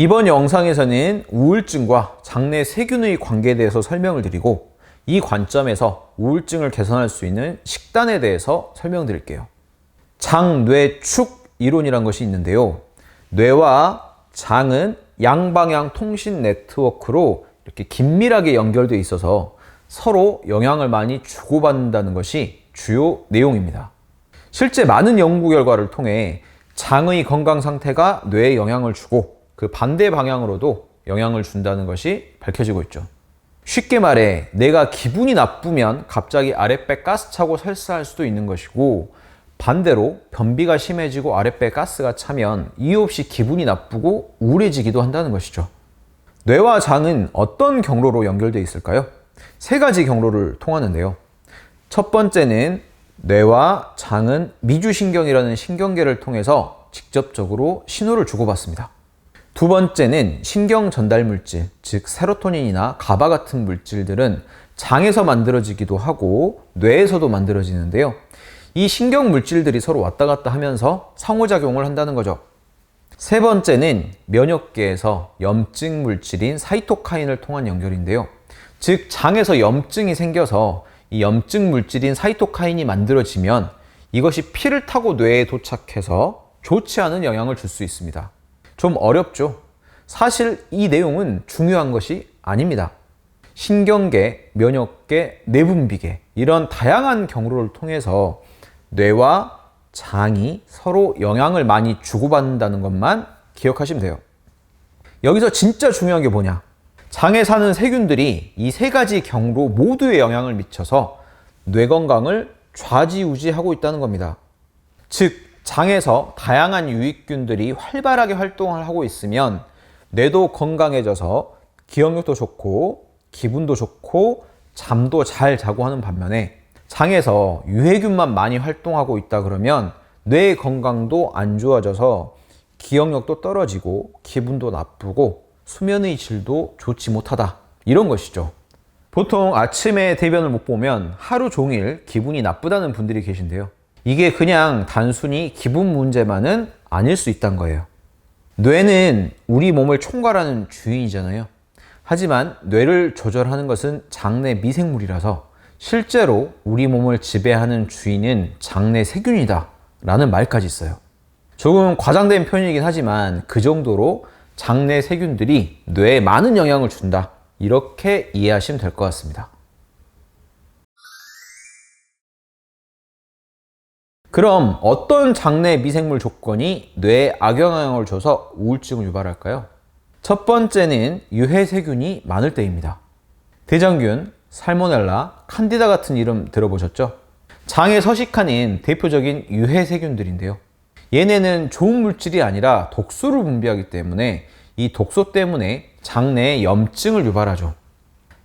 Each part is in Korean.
이번 영상에서는 우울증과 장내 세균의 관계에 대해서 설명을 드리고 이 관점에서 우울증을 개선할 수 있는 식단에 대해서 설명드릴게요. 장뇌축 이론이란 것이 있는데요. 뇌와 장은 양방향 통신 네트워크로 이렇게 긴밀하게 연결되어 있어서 서로 영향을 많이 주고받는다는 것이 주요 내용입니다. 실제 많은 연구 결과를 통해 장의 건강 상태가 뇌에 영향을 주고 그 반대 방향으로도 영향을 준다는 것이 밝혀지고 있죠. 쉽게 말해 내가 기분이 나쁘면 갑자기 아랫배 가스 차고 설사할 수도 있는 것이고 반대로 변비가 심해지고 아랫배 가스가 차면 이유 없이 기분이 나쁘고 우울해지기도 한다는 것이죠. 뇌와 장은 어떤 경로로 연결되어 있을까요? 세 가지 경로를 통하는데요. 첫 번째는 뇌와 장은 미주신경이라는 신경계를 통해서 직접적으로 신호를 주고받습니다. 두 번째는 신경 전달 물질, 즉 세로토닌이나 가바 같은 물질들은 장에서 만들어지기도 하고 뇌에서도 만들어지는데요. 이 신경 물질들이 서로 왔다 갔다 하면서 상호작용을 한다는 거죠. 세 번째는 면역계에서 염증 물질인 사이토카인을 통한 연결인데요. 즉 장에서 염증이 생겨서 이 염증 물질인 사이토카인이 만들어지면 이것이 피를 타고 뇌에 도착해서 좋지 않은 영향을 줄 수 있습니다. 좀 어렵죠? 사실 이 내용은 중요한 것이 아닙니다. 신경계, 면역계, 내분비계 이런 다양한 경로를 통해서 뇌와 장이 서로 영향을 많이 주고받는다는 것만 기억하시면 돼요. 여기서 진짜 중요한 게 뭐냐? 장에 사는 세균들이 이 세 가지 경로 모두에 영향을 미쳐서 뇌 건강을 좌지우지하고 있다는 겁니다. 즉, 장에서 다양한 유익균들이 활발하게 활동을 하고 있으면 뇌도 건강해져서 기억력도 좋고 기분도 좋고 잠도 잘 자고 하는 반면에 장에서 유해균만 많이 활동하고 있다 그러면 뇌 건강도 안 좋아져서 기억력도 떨어지고 기분도 나쁘고 수면의 질도 좋지 못하다. 이런 것이죠. 보통 아침에 대변을 못 보면 하루 종일 기분이 나쁘다는 분들이 계신데요. 이게 그냥 단순히 기분 문제만은 아닐 수 있다는 거예요. 뇌는 우리 몸을 총괄하는 주인이잖아요. 하지만 뇌를 조절하는 것은 장내 미생물이라서 실제로 우리 몸을 지배하는 주인은 장내 세균이다 라는 말까지 있어요. 조금 과장된 표현이긴 하지만 그 정도로 장내 세균들이 뇌에 많은 영향을 준다. 이렇게 이해하시면 될 것 같습니다. 그럼 어떤 장내 미생물 조건이 뇌에 악영향을 줘서 우울증을 유발할까요? 첫 번째는 유해세균이 많을 때입니다. 대장균, 살모넬라, 칸디다 같은 이름 들어보셨죠? 장에 서식하는 대표적인 유해세균들인데요. 얘네는 좋은 물질이 아니라 독소를 분비하기 때문에 이 독소 때문에 장내에 염증을 유발하죠.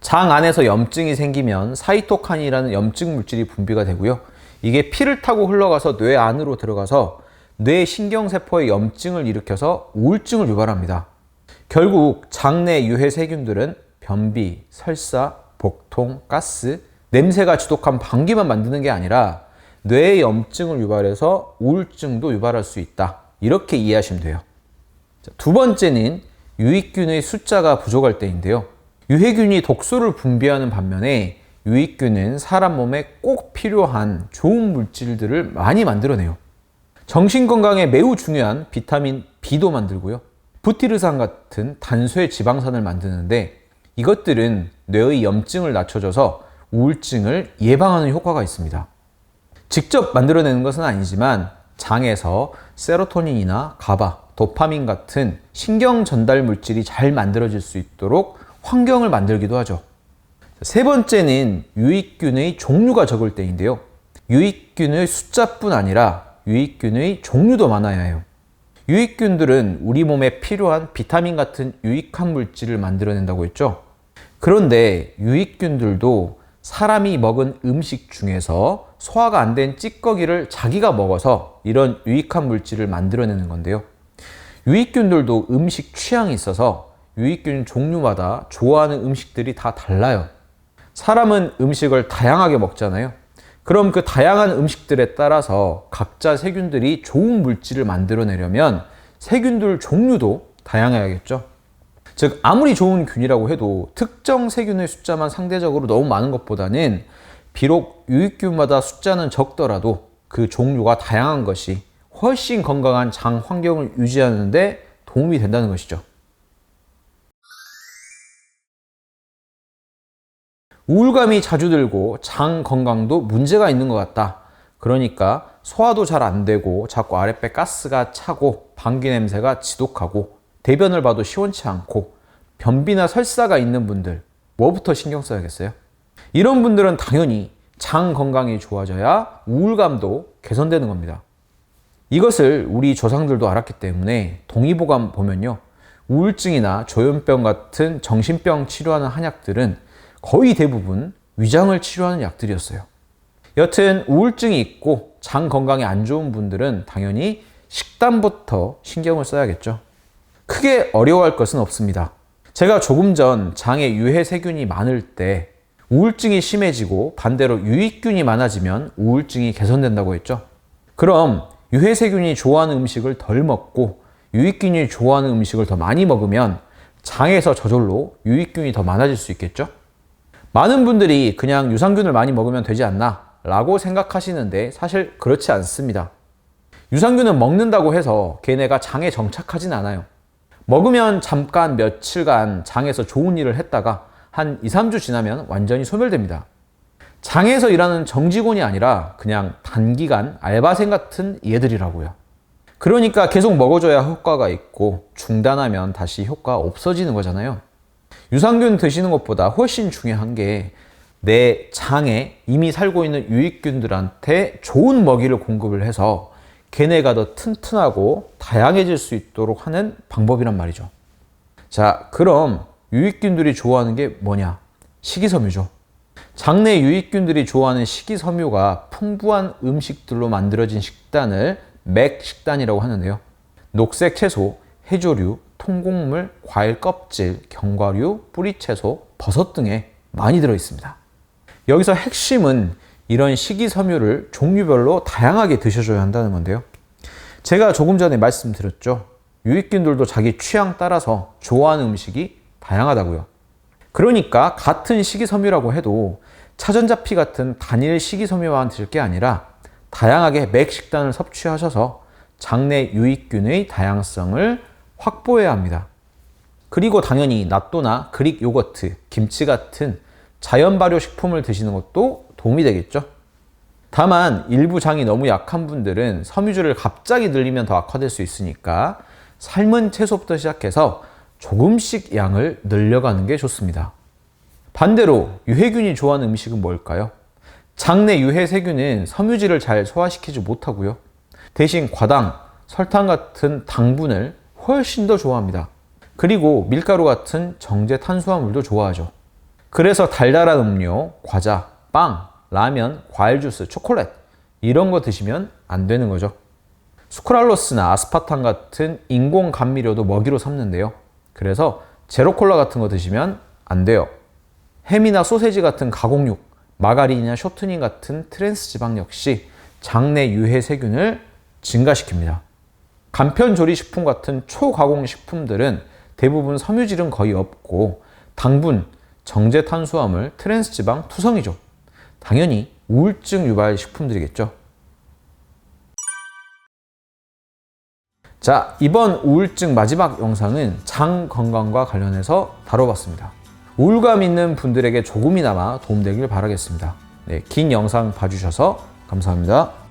장 안에서 염증이 생기면 사이토칸이라는 염증 물질이 분비가 되고요. 이게 피를 타고 흘러가서 뇌 안으로 들어가서 뇌 신경세포의 염증을 일으켜서 우울증을 유발합니다. 결국 장내 유해 세균들은 변비, 설사, 복통, 가스, 냄새가 지독한 방귀만 만드는 게 아니라 뇌의 염증을 유발해서 우울증도 유발할 수 있다. 이렇게 이해하시면 돼요. 두 번째는 유익균의 숫자가 부족할 때인데요. 유해균이 독소를 분비하는 반면에 유익균은 사람 몸에 꼭 필요한 좋은 물질들을 많이 만들어내요. 정신 건강에 매우 중요한 비타민 B도 만들고요. 부티르산 같은 단소의 지방산을 만드는데 이것들은 뇌의 염증을 낮춰줘서 우울증을 예방하는 효과가 있습니다. 직접 만들어내는 것은 아니지만 장에서 세로토닌이나 가바, 도파민 같은 신경 전달 물질이 잘 만들어질 수 있도록 환경을 만들기도 하죠. 세 번째는 유익균의 종류가 적을 때인데요. 유익균의 숫자뿐 아니라 유익균의 종류도 많아야 해요. 유익균들은 우리 몸에 필요한 비타민 같은 유익한 물질을 만들어낸다고 했죠. 그런데 유익균들도 사람이 먹은 음식 중에서 소화가 안 된 찌꺼기를 자기가 먹어서 이런 유익한 물질을 만들어내는 건데요. 유익균들도 음식 취향이 있어서 유익균 종류마다 좋아하는 음식들이 다 달라요. 사람은 음식을 다양하게 먹잖아요. 그럼 그 다양한 음식들에 따라서 각자 세균들이 좋은 물질을 만들어내려면 세균들 종류도 다양해야겠죠. 즉 아무리 좋은 균이라고 해도 특정 세균의 숫자만 상대적으로 너무 많은 것보다는 비록 유익균마다 숫자는 적더라도 그 종류가 다양한 것이 훨씬 건강한 장 환경을 유지하는데 도움이 된다는 것이죠. 우울감이 자주 들고 장 건강도 문제가 있는 것 같다. 그러니까 소화도 잘 안 되고 자꾸 아랫배 가스가 차고 방귀 냄새가 지독하고 대변을 봐도 시원치 않고 변비나 설사가 있는 분들 뭐부터 신경 써야겠어요? 이런 분들은 당연히 장 건강이 좋아져야 우울감도 개선되는 겁니다. 이것을 우리 조상들도 알았기 때문에 동의보감 보면요. 우울증이나 조현병 같은 정신병 치료하는 한약들은 거의 대부분 위장을 치료하는 약들이었어요. 여튼 우울증이 있고 장 건강이 안 좋은 분들은 당연히 식단부터 신경을 써야겠죠. 크게 어려워할 것은 없습니다. 제가 조금 전 장에 유해 세균이 많을 때 우울증이 심해지고 반대로 유익균이 많아지면 우울증이 개선된다고 했죠. 그럼 유해 세균이 좋아하는 음식을 덜 먹고 유익균이 좋아하는 음식을 더 많이 먹으면 장에서 저절로 유익균이 더 많아질 수 있겠죠? 많은 분들이 그냥 유산균을 많이 먹으면 되지 않나 라고 생각하시는데 사실 그렇지 않습니다. 유산균은 먹는다고 해서 걔네가 장에 정착하진 않아요. 먹으면 잠깐 며칠간 장에서 좋은 일을 했다가 한 2, 3주 지나면 완전히 소멸됩니다. 장에서 일하는 정직원이 아니라 그냥 단기간 알바생 같은 얘들이라고요. 그러니까 계속 먹어줘야 효과가 있고 중단하면 다시 효과 없어지는 거잖아요. 유산균 드시는 것보다 훨씬 중요한 게 내 장에 이미 살고 있는 유익균들한테 좋은 먹이를 공급을 해서 걔네가 더 튼튼하고 다양해질 수 있도록 하는 방법이란 말이죠. 자, 그럼 유익균들이 좋아하는 게 뭐냐? 식이섬유죠. 장내 유익균들이 좋아하는 식이섬유가 풍부한 음식들로 만들어진 식단을 맥식단이라고 하는데요. 녹색 채소, 해조류, 통곡물, 과일 껍질, 견과류, 뿌리채소, 버섯 등에 많이 들어 있습니다. 여기서 핵심은 이런 식이섬유를 종류별로 다양하게 드셔줘야 한다는 건데요. 제가 조금 전에 말씀드렸죠. 유익균들도 자기 취향 따라서 좋아하는 음식이 다양하다고요. 그러니까 같은 식이섬유라고 해도 차전자피 같은 단일 식이섬유만 드실 게 아니라 다양하게 맥 식단을 섭취하셔서 장내 유익균의 다양성을 확보해야 합니다. 그리고 당연히 낫또나 그릭 요거트, 김치 같은 자연 발효 식품을 드시는 것도 도움이 되겠죠. 다만 일부 장이 너무 약한 분들은 섬유질을 갑자기 늘리면 더 악화될 수 있으니까 삶은 채소부터 시작해서 조금씩 양을 늘려가는 게 좋습니다. 반대로 유해균이 좋아하는 음식은 뭘까요? 장내 유해 세균은 섬유질을 잘 소화시키지 못하고요. 대신 과당, 설탕 같은 당분을 훨씬 더 좋아합니다. 그리고 밀가루 같은 정제 탄수화물도 좋아하죠. 그래서 달달한 음료, 과자, 빵, 라면, 과일 주스, 초콜릿 이런 거 드시면 안 되는 거죠. 수크랄로스나 아스파탐 같은 인공 감미료도 먹이로 삼는데요. 그래서 제로콜라 같은 거 드시면 안 돼요. 햄이나 소세지 같은 가공육, 마가린이나 쇼트닝 같은 트랜스 지방 역시 장내 유해 세균을 증가시킵니다. 간편 조리 식품 같은 초가공 식품들은 대부분 섬유질은 거의 없고 당분, 정제 탄수화물, 트랜스 지방 투성이죠. 당연히 우울증 유발 식품들이겠죠. 자, 이번 우울증 마지막 영상은 장 건강과 관련해서 다뤄봤습니다. 우울감 있는 분들에게 조금이나마 도움되길 바라겠습니다. 네, 긴 영상 봐주셔서 감사합니다.